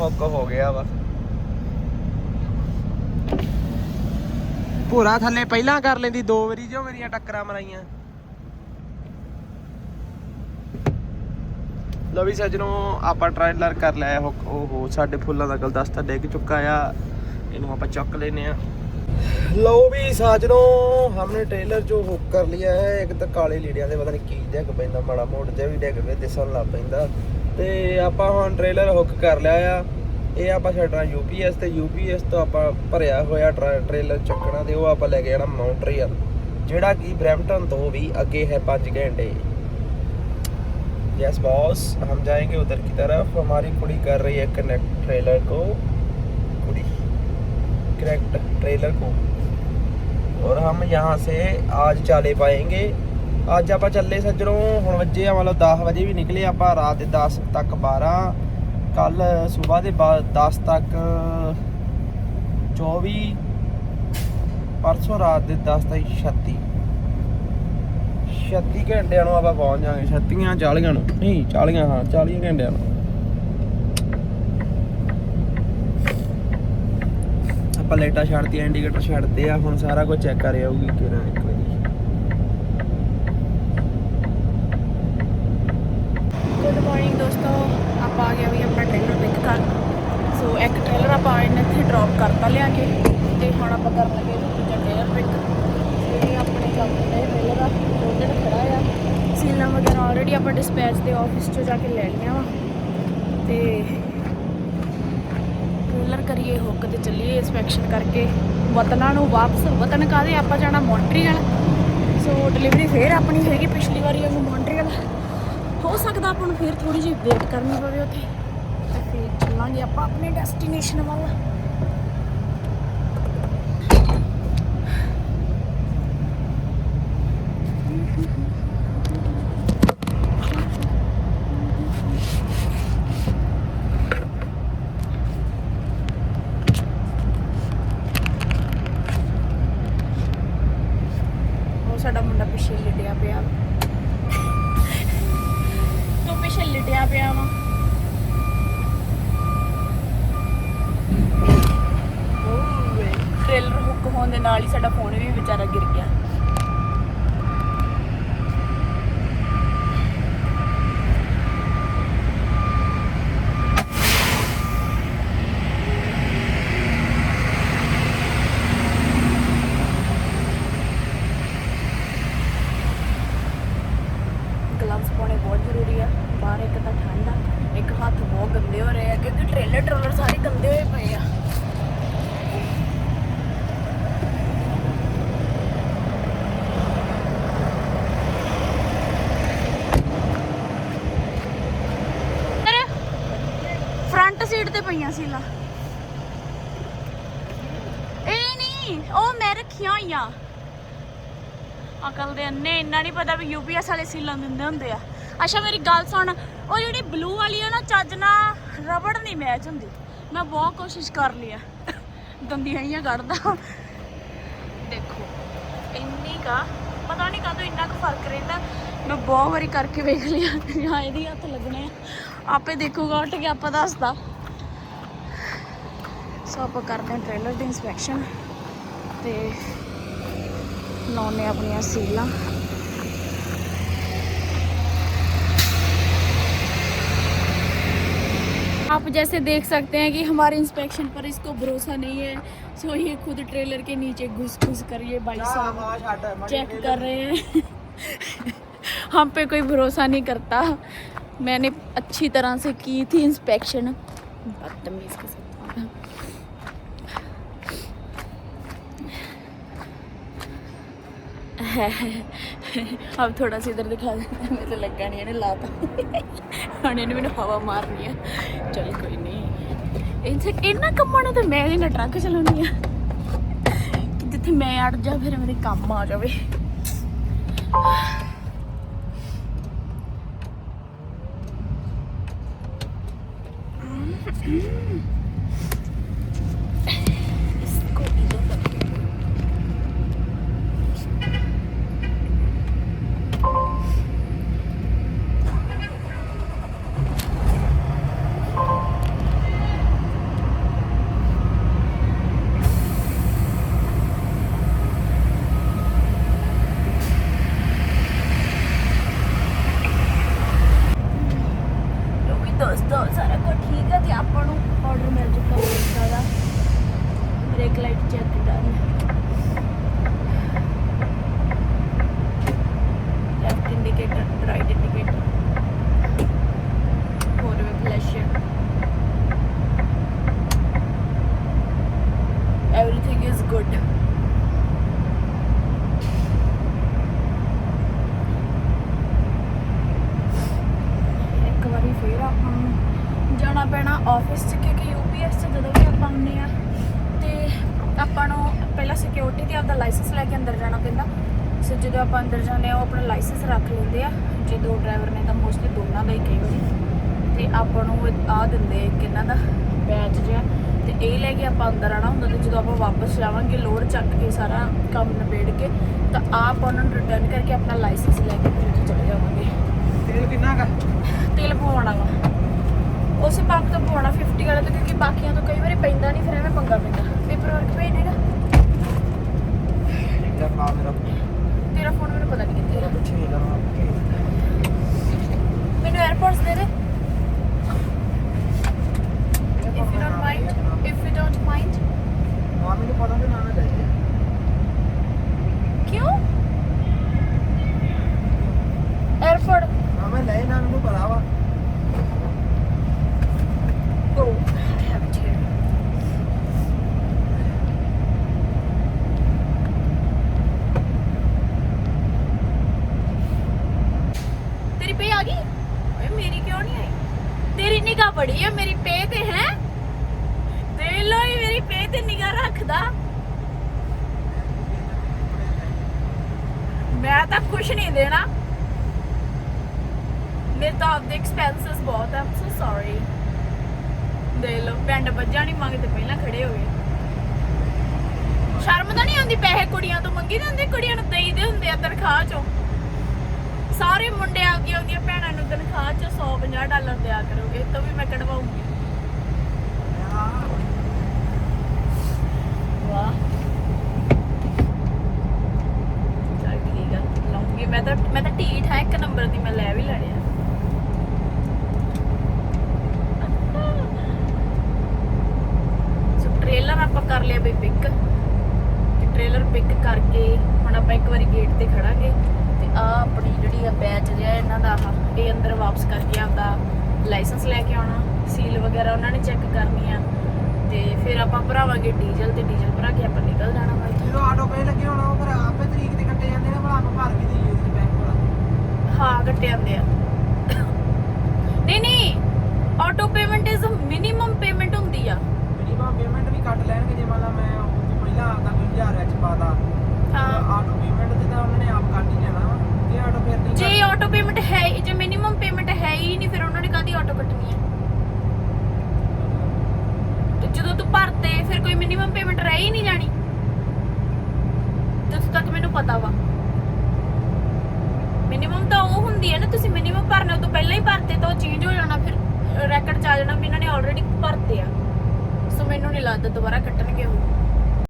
ਹੁੱਕ ਹੋ ਗਿਆ ਵਾ। ਪੂਰਾ ਥੱਲੇ ਪਹਿਲਾਂ ਕਰ ਲੈਂਦੀ ਦੋ ਵਾਰੀ ਜੋ ਮੇਰੀਆਂ ਟੱਕਰਾਂ ਮਰਾਈਆਂ। ਲਓ ਵੀ ਸੱਜਣੋ ਆਪਾਂ ਟ੍ਰਾਇਲਰ ਕਰ ਲਿਆ ਓਹੋ ਸਾਡੇ ਫੁੱਲਾਂ ਦਾ ਗੁਲਦਸਤਾ ਡਿੱਗ ਚੁੱਕਾ ਆ। ਇਹਨੂੰ ਆਪਾਂ ਚੱਕ ਲੈਨੇ ਆ। ਲਓ ਵੀ ਸਾਜਣੋ ਹਮਨੇ ਟ੍ਰੇਲਰ ਜੋ ਹੁੱਕ ਕਰ ਲਿਆ ਹੈ ਇੱਕ ਤਾਂ ਕਾਲੇ ਲੀੜਿਆਂ ਦੇ ਪਤਾ ਨਹੀਂ ਕੀ ਡਿੱਗ ਪੈਂਦਾ ਮਾੜਾ ਮੋੜ ਜਿਹਾ ਵੀ ਡਿੱਗ ਪਏ ਦਿਸਣ ਲੱਗ ਪੈਂਦਾ। ਤੇ ਆਪਾਂ ਹੁਣ ਟ੍ਰੇਲਰ ਹੁੱਕ ਕਰ ਲਿਆ ਆ ਇਹ ਆਪਾਂ ਛੱਡਣਾ ਯੂਪੀਐਸ ਤੇ ਯੂਪੀਐਸ ਤੋਂ ਆਪਾਂ ਭਰਿਆ ਹੋਇਆ ਟਰਾ- ਟ੍ਰੇਲਰ ਚੱਕਣਾ ਤੇ ਉਹ ਆਪਾਂ ਲੈ ਕੇ ਜਾਣਾ ਮਾਉਂਟਰੀਅਲ ਜਿਹੜਾ ਕਿ ਬ੍ਰੈਂਪਟਨ ਤੋਂ ਵੀ ਅੱਗੇ ਹੈ 5 घंटे यस बॉस हम जाएंगे उधर की तरफ हमारी कुड़ी कर रही है कनेक्ट ट्रेलर को कुड़ी कनेक्ट ट्रेलर को और हम यहाँ से आज चाले पाएंगे ਅੱਜ ਆਪਾਂ ਚੱਲੇ ਸੱਜਣੋਂ, ਹੁਣ ਵੱਜੇ ਆ ਮਤਲਬ 10 ਵਜੇ ਵੀ ਨਿਕਲੇ ਆਪਾਂ, ਰਾਤ ਦੇ 10 ਤੱਕ 12 ਕੱਲ ਸਵੇਰ ਦੇ ਬਾਅਦ 10 ਤੱਕ 24 ਪਰਸੋਂ ਰਾਤ ਦੇ 10 ਤੱਕ 36 36 ਘੰਟਿਆਂ ਨੂੰ ਆਪਾਂ ਪਹੁੰਚ ਜਾਾਂਗੇ 36 40 ਨੂੰ। ਨਹੀਂ 40 ਹਾਂ 40 ਘੰਟਿਆਂ ਨੂੰ। ਆਪਾਂ ਲਾਈਟਾਂ ਛੱਡਤੀਆਂ, ਇੰਡੀਕੇਟਰ ਛੱਡਦੇ ਆ, ਹੁਣ ਸਾਰਾ ਕੁਝ ਚੈੱਕ ਕਰ ਕਿਹੜਾ ਇੱਕ ਵਾਰੀ ਗੁੱਡ ਮਾਰਨਿੰਗ ਦੋਸਤੋ ਆਪਾਂ ਆ ਗਿਆ ਵੀ ਆਪਣਾ ਟ੍ਰੇਲਰ ਪਿਕ ਕਰ ਸੋ ਇੱਕ ਟ੍ਰੇਲਰ ਆਪਾਂ ਇਹਨੇ ਇੱਥੇ ਡ੍ਰੌਪ ਕਰਤਾ ਲਿਆ ਕੇ ਤੇ ਹੁਣ ਆਪਾਂ ਕਰਨ ਲੱਗੇ ਇਹਨੂੰ ਦੂਜਾ ਟ੍ਰੇਲਰ ਪਿਕ ਇਹ ਆਪਣੇ ਕੰਮ ਦੇ ਟ੍ਰੇਲਰ ਆ ਉਹਦੇ ਖੜਾ ਆ, ਸੀਲਾਂ ਵਗੈਰਾ ਆਲਰੇਡੀ ਆਪਾਂ ਡਿਸਪੈਚ ਦੇ ਆਫਿਸ 'ਚੋਂ ਜਾ ਕੇ ਲੈ ਲਈਆਂ ਵਾ। ਤੇ ਟ੍ਰੇਲਰ ਕਰੀਏ ਹੁੱਕ ਤੇ ਚੱਲੀਏ ਇਨਸਪੈਕਸ਼ਨ ਕਰਕੇ। ਵਤਨਾਂ ਨੂੰ ਵਾਪਸ, ਵਤਨ ਕਾਦੇ ਆਪਾਂ ਜਾਣਾ ਮੌਂਟਰੀਅਲ ਸੋ ਡਿਲੀਵਰੀ ਫੇਰ ਆਪਣੀ ਹੈਗੀ ਪਿਛਲੀ ਵਾਰੀ ਵਾਂਗੂ ਮੌਂਟਰੀਅਲ ਹੋ ਸਕਦਾ ਆਪਾਂ ਨੂੰ ਫਿਰ ਥੋੜੀ ਜਿਹੀ ਵੇਟ ਕਰਨੀ ਪਵੇ ਉੱਥੇ। ਚੱਲਾਂਗੇ ਆਪਾਂ ਆਪਣੇ ਡੈਸਟੀਨੇਸ਼ਨ ਵੱਲ ਉਹ ਸਾਡਾ ਮੁੰਡਾ ਪਿੱਛੇ ਲਿਟਿਆ ਪਿਆ ਤੂੰ ਪਿੱਛੇ ਲਿਟਿਆ ਪਿਆ ਵਾ ਟ੍ਰੇਲਰ ਹੁੱਕ ਹੋਣ ਦੇ ਨਾਲ ਹੀ ਸਾਡਾ ਫੋਨ ਵੀ ਵਿਚਾਰਾ ਗਿਰ ਗਿਆ ਗਲਵਸ ਪਾਉਣੇ ਬਹੁਤ ਜ਼ਰੂਰੀ ਆ। ਬਾਹਰ ਇੱਕ ਤਾਂ ਠੰਡ ਆ, ਇੱਕ ਹੱਥ ਬਹੁਤ ਗੰਦੇ ਹੋ ਰਹੇ ਆ, ਕਿਉਂਕਿ ਟ੍ਰੇਲਰ ਟ੍ਰੇਲਰ ਸਾਰੇ ਗੰਦੇ ਹੋਏ ਪਏ ਆ। ਫਰੰਟ ਸੀਟ ਤੇ ਪਈਆਂ ਸੀ ਲਾ ਇਹ ਨਹੀਂ, ਉਹ ਮੈਂ ਰੱਖੀਆਂ ਹੋਈਆਂ। ਅਕਲ ਦੇ ਅੰਨੇ, ਇੰਨਾ ਨਹੀਂ ਪਤਾ ਵੀ ਯੂਪੀਐਸ ਵਾਲੇ ਸੀਲਾਂ ਦਿੰਦੇ ਹੁੰਦੇ ਆ। ਅੱਛਾ, ਮੇਰੀ ਗੱਲ ਸੁਣ, ਉਹ ਜਿਹੜੀ ਬਲੂ ਵਾਲੀ ਆ ਨਾ, ਚੱਜ ਨਾਲ ਰਬੜ ਨਹੀਂ ਮੈਚ ਹੁੰਦੀ। ਮੈਂ ਬਹੁਤ ਕੋਸ਼ਿਸ਼ ਕਰ ਲਈ ਆ। ਦੰਦੀਆਂ ਹੀ ਕੱਢਦਾ। ਦੇਖੋ, ਇੰਨੀ ਕਾ ਪਤਾ ਨਹੀਂ ਕਦੋਂ ਇੰਨਾ ਕੁ ਫ਼ਰਕ ਰਹਿੰਦਾ। ਮੈਂ ਬਹੁਤ ਵਾਰੀ ਕਰਕੇ ਵੇਖ ਲਿਆ ਹਾਂ, ਇਹਦੀ ਹੱਥ ਲੱਗਣੇ ਆ। ਆਪੇ ਦੇਖੂਗਾ, ਉੱਠ ਕੇ ਆਪਾਂ ਦੱਸਦਾ। ਸੋ, ਆਪਾਂ ਕਰਦੇ ਹਾਂ ਟ੍ਰੇਲਰ ਦੀ ਇਨਸਪੈਕਸ਼ਨ ਤੇ ਲਾਉਣੇ ਆਪਣੀਆਂ ਸੀਲਾਂ आप जैसे देख सकते हैं कि हमारे इंस्पेक्शन पर इसको भरोसा नहीं है सो ये खुद ट्रेलर के नीचे घुस घुस कर ये भाई साहब चेक कर रहे हैं हम पे कोई भरोसा नहीं करता मैंने अच्छी तरह से की थी इंस्पेक्शन बदतमीज के साथ है अब थोड़ा सा इधर दिखा देना मेरे तो लगा नहीं ਇਹਨੇ ਲਾਤਾ ਹੁਣ ਇਹਨੇ ਮੈਨੂੰ ਹਵਾ ਮਾਰਨੀ ਆ ਚਲ ਕੋਈ ਨਹੀਂ ਇੱਥੇ ਇਹਨਾਂ ਕੰਮਾਂ ਨੂੰ ਤੇ ਮੈਂ ਹੀ ਨਾ ਟਰੱਕ ਚਲਾਉਣੀ ਆ ਕਿ ਜਿੱਥੇ ਮੈਂ ਅੜ ਜਾ ਫਿਰ ਮੇਰੇ ਕੰਮ ਆ ਜਾਵੇ इसको ਤੇਲ ਪਵਾਉਣਾ ਵਾ। ਉਸੇ ਪੰਪ ਤੋਂ ਪਵਾਉਣਾ 50 ਵਾਲੇ ਤੋਂ ਕਿਉਂਕਿ ਬਾਕੀਆਂ ਤੋਂ ਕਈ ਵਾਰੀ ਪੈਂਦਾ ਨਹੀਂ ਫਿਰ ਐਵੇਂ ਪੰਗਾ ਪੈਂਦਾ। ਪੇਪਰ ਵਰਕ ਪਾ ਮੇਰਾ ਤੇਰਾ ਫੋਨ ਮੈਨੂੰ ਪਤਾ ਨਹੀਂ ਕਿੱਥੇ ਮੈਨੂੰ 에어ਪੋਰਟਸ ਦੇ ਦੇ। if you don't mind if you don't mind ਮਾਮੀ ਨੂੰ ਪਤਾ ਤੇ ਨਾ ਨਾ ਜਾਈਏ ਕਿਉਂ? ਰਹਿਣ ਲੈ ਇਹਨਾਂ ਨੂੰ ਪਤਾ ਵਾ। oh, ਤੇਰੀ ਪੇ ਆ ਗਈ? ਮੇਰੀ ਕਿਉਂ ਨਹੀਂ ਆਈ? ਤੇਰੀ ਨਿਗਾਹ ਬੜੀ ਹੈ ਮੇਰੀ ਪੇ ਤੇ ਹੈ? ਦੇ ਲੋਈ ਮੇਰੀ ਪੇ ਤੇ ਨਿਗਾਹ ਰੱਖਦਾ। ਮੈਂ ਤਾਂ ਕੁਛ ਨਹੀਂ ਦੇਣਾ। ਮੇਰੇ ਤਾਂ ਆਪਦੇ ਐਕਸਪੈਂਸਸ ਬਹੁਤ ਆ ਸੋ ਸੌਰੀ ਦੇ ਲੋ ਪਿੰਡ ਵੱਜਾ ਨਹੀਂ ਮੰਗਦੇ, ਪਹਿਲਾਂ ਖੜੇ ਹੋ ਗਏ। ਸ਼ਰਮ ਤਾਂ ਨਹੀਂ ਆਉਂਦੀ ਪੈਸੇ ਕੁੜੀਆਂ ਤੋਂ? ਮੰਗੀ ਦੇ ਕੁੜੀਆਂ ਨੂੰ ਦੇਈਦੇ ਹੁੰਦੇ ਆ ਤਨਖਾਹ ਚੋਂ। ਸਾਰੇ ਮੁੰਡੇ ਆਪਦੀਆਂ ਆਪਦੀਆਂ ਭੈਣਾਂ ਨੂੰ ਤਨਖਾਹ ਚੋਂ 150 ਡਾਲਰ ਦਿਆ ਕਰੋਗੇ, ਇਹ ਤੋਂ ਵੀ ਮੈਂ ਕਢਵਾਉਂਗੀ। ਵਾਹ। ਚੱਲ ਠੀਕ ਆ, ਲਾਉਂਗੀ। ਮੈਂ ਤਾਂ ਮੈਂ ਤਾਂ ਢੀਠ ਹਾਂ ਇੱਕ ਨੰਬਰ ਦੀ ਮੈਂ ਲੈ ਵੀ ਲੈਣੀ ਸੋ ਟ੍ਰੇਲਰ ਆਪਾਂ ਕਰ ਲਿਆ ਬਈ ਪਿਕ ਤੇ ਟ੍ਰੇਲਰ ਪਿਕ ਕਰਕੇ ਹੁਣ ਆਪਾਂ ਇੱਕ ਵਾਰੀ ਗੇਟ ਤੇ ਖੜਾਂਗੇ ਤੇ ਆ ਆਪਣੀ ਜਿਹੜੀ ਆ ਬੈਚ ਜਿਹਾ ਇਹਨਾਂ ਦਾ ਆਹ ਇਹ ਅੰਦਰ ਵਾਪਸ ਕਰਕੇ ਆਪਦਾ ਲਾਇਸੈਂਸ ਲੈ ਕੇ ਆਉਣਾ ਸੀਲ ਵਗੈਰਾ ਉਹਨਾਂ ਨੇ ਚੈੱਕ ਕਰਨੀ ਆ ਤੇ ਫਿਰ ਆਪਾਂ ਭਰਾਵਾਂਗੇ ਡੀਜ਼ਲ ਤੇ ਡੀਜ਼ਲ ਭਰਾ ਕੇ ਆਪਾਂ ਨਿਕਲ ਜਾਣਾ ਵਾ ਇੱਥੋਂ। ਜਦੋਂ ਆਟੋ ਪੇ ਲੱਗੇ ਹੋਣਾ ਉਹ ਫਿਰ ਆਪੇ ਤਰੀਕ ਤੇ ਕੱਟੇ ਜਾਂਦੇ ਨੇ ਭਲਾ ਆਪਾਂ ਭਰ ਵੀ ਦਈਏ ਉਸ ਬੈਂਕ ਵਾਲਾ ਹਾਂ ਕੱਟੇ ਜਾਂਦੇ ਆ। ਨਹੀਂ ਨਹੀਂ auto payment is minimum payment ਹੁੰਦੀ ਆ। ਮਿਨੀਮਮ ਪੇਮੈਂਟ ਵੀ ਕੱਟ ਲੈਣਗੇ ਜੇ ਮੰਨ ਲਾ ਮੈਂ ਉਹ ਪਹਿਲਾਂ ਆਪਦਾ ਕੋਈ 1000 ਵਿੱਚ ਪਾਤਾ ਹਾਂ। ਆਟੋ ਪੇਮੈਂਟ ਤੇ ਤਾਂ ਉਹਨਾਂ ਨੇ ਆਪ ਕੱਟ ਹੀ ਲੈਣਾ ਵਾ। ਜੇ ਆਟੋ ਫਿਰ ਨਹੀਂ ਜੇ ਆਟੋ ਪੇਮੈਂਟ ਹੈ ਹੀ- ਜੇ ਮਿਨੀਮਮ ਪੇਮੈਂਟ ਹੈ ਹੀ ਨਹੀਂ ਫਿਰ ਉਹਨਾਂ ਨੇ ਕਾਦੀ ਆਟੋ ਕੱਟਣੀ ਹੈ? ਤੇ ਜਦੋਂ ਤੂੰ ਭਰਤੇ ਫਿਰ ਕੋਈ ਮਿਨੀਮਮ ਪੇਮੈਂਟ ਰਹਿ ਹੀ ਨਹੀਂ ਜਾਣੀ। ਜਦੋਂ ਤੱਕ ਮੈਨੂੰ ਪਤਾ ਵਾ। ਮਿਨੀਮਮ ਤਾਂ ਉਹ ਹੁੰਦੀ ਹੈ ਨਾ ਤੁਸੀਂ ਮਿਨੀਮਮ ਭਰਨੇ ਤੋਂ ਪਹਿਲਾਂ ਹੀ ਭਰਤੇ ਤਾਂ ਉਹ ਚੇਂਜ ਹੋ ਜਾਣਾ ਫਿਰ ਰੈਕਡ ਚ ਆ ਜਾਣਾ ਵੀ ਇਹਨਾਂ ਨੇ ਆਲਰੇਡੀ ਭਰਤੇ ਆ। ਮੈਨੂੰ ਨਹੀਂ ਲੱਗਦਾ ਦੁਬਾਰਾ ਕੱਟਣਗੇ ਉਹ।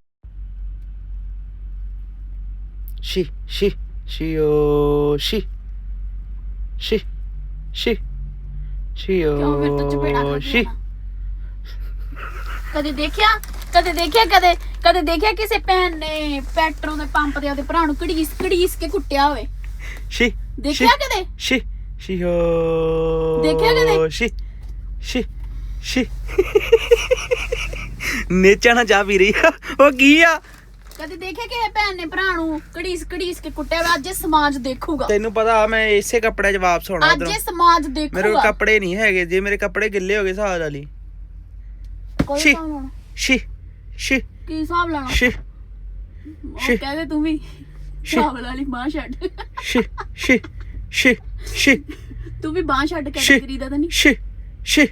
ਸ਼ੀ ਸ਼ੀ ਸ਼ੀਓ ਸ਼ੀ। ਸ਼ੀ ਸ਼ੀ ਸ਼ੀਓ ਖਾਦੀ ਕਦੇ ਦੇਖਿਆ? ਕਦੇ ਦੇਖਿਆ ਕਦੇ ਕਦੇ ਦੇਖਿਆ ਕਿਸੇ ਭੈਣ ਨੇ ਪੈਟਰੋਲ ਦੇ ਪੰਪ ਦੇ ਆਪਦੇ ਭਰਾ ਨੂੰ ਘੜੀਸ ਘੜੀਸ ਕੇ ਕੁੱਟਿਆ ਹੋਵੇ? ਸ਼ੀ ਦੇਖਿਆ ਕਦੇ? ਸ਼ੀ ਸ਼ੀਓ ਦੇਖਿਆ ਕਦੇ? ਸ਼ੀ ਸ਼ੀ ਸ਼ੀ। ਨੇਚਾ ਨਾ ਜਾ ਵੀ ਰਹੀ ਆ। ਉਹ ਕੀ ਆ? ਕਦੇ ਦੇਖਿਆ ਕਿ ਭੈਣ ਨੇ ਭਰਾ ਨੂੰ ਕੜੀਸ ਕੜੀਸ ਕੇ ਕੁੱਟਿਆ ਹੋਇਆ ਅੱਜ ਇਹ ਸਮਾਜ ਦੇਖੂਗਾ। ਤੈਨੂੰ ਪਤਾ ਮੈਂ ਇਸੇ ਕੱਪੜੇ 'ਚ ਵਾਪਸ ਆਉਣਾ ਅੱਜ ਉਧਰੋਂ। ਇਹ ਸਮਾਜ ਮੇਰੇ ਕੋਲ ਦੇਖੂਗਾ। ਕੱਪੜੇ ਨਹੀਂ ਹੈਗੇ ਜੇ ਮੇਰੇ ਕੱਪੜੇ ਗਿੱਲੇ ਹੋ ਗਏ ਸਾਹ ਵਾਲੀ। ਕੋਈ ਛੀ। ਹਿਸਾਬ ਲਾਉਣਾ। ਸ਼ੀ ਸ਼ੀ ਕੀ ਹਿਸਾਬ ਲਾਣਾ ਸ਼ੀ ਛੀ। ਕਹਦੇ ਤੂੰ ਵੀ। ਹਿਸਾਬ ਵਾਲੀ ਬਾਹ ਛੱਡ। ਸ਼ੀ ਸ਼ੀ ਸ਼ੀ ਸ਼ੀ ਤੂੰ ਵੀ ਬਾਹ ਛੱਡ ਛੀ। ਕੈਟਾਗਰੀ ਦਾ ਤਾਂ ਨਹੀਂ? ਸ਼ੀ ਸ਼ੀ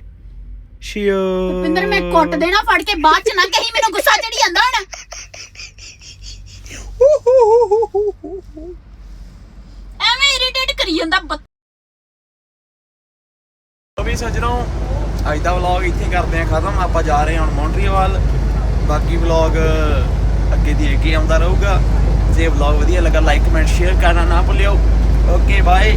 ਸ਼ੀਓ। ਪਿੰਦਰ ਮੈਂ ਕੁੱਟ ਦੇਣਾ ਫੜ ਕੇ ਬਾਅਦ ਚ ਨਾ ਕਹੀਂ ਮੈਨੂੰ ਗੁੱਸਾ ਚੜੀ ਜਾਂਦਾ ਹੁਣ। ਐਵੇਂ ਇਰੀਟੇਟ ਕਰੀ ਜਾਂਦਾ ਬੱਤ- ਉਹ ਵੀ ਸੱਜਣੋ ਅੱਜ ਦਾ ਵਲੌਗ ਇੱਥੇ ਕਰਦੇ ਆ ਖਤਮ। ਆਪਾਂ ਜਾ ਰਹੇ ਹਾਂ ਹੁਣ ਮੌਂਟਰੀਅਲ ਬਾਕੀ ਵਲੌਗ ਅੱਗੇ ਦੀ ਅੱਗੇ ਆਉਂਦਾ ਰਹੂਗਾ। ਜੇ ਵਲੌਗ ਵਧੀਆ ਲੱਗਾ ਲਾਈਕ ਕਮੈਂਟ ਸ਼ੇਅਰ ਕਰਨਾ ਨਾ ਭੁੱਲਿਓ। Okay bye